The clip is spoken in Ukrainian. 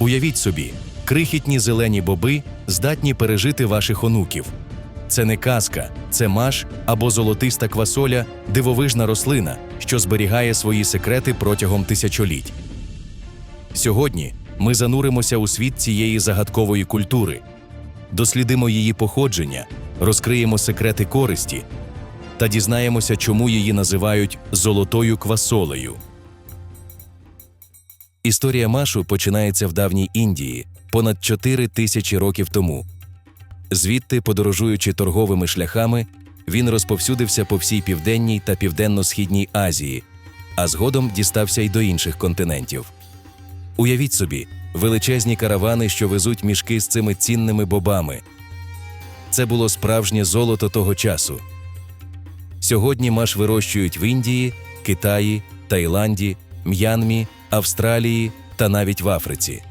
Уявіть собі, крихітні зелені боби здатні пережити ваших онуків. Це не казка, це маш або золотиста квасоля, дивовижна рослина, що зберігає свої секрети протягом тисячоліть. Сьогодні ми зануримося у світ цієї загадкової культури, дослідимо її походження, розкриємо секрети користі та дізнаємося, чому її називають золотою квасолею. Історія Машу починається в давній Індії понад 4 тисячі років тому. Звідти, подорожуючи торговими шляхами, він розповсюдився по всій південній та південно-східній Азії, а згодом дістався й до інших континентів. Уявіть собі, величезні каравани, що везуть мішки з цими цінними бобами. Це було справжнє золото того часу. Сьогодні маш вирощують в Індії, Китаї, Таїланді, М'янмі, Австралії та навіть в Африці.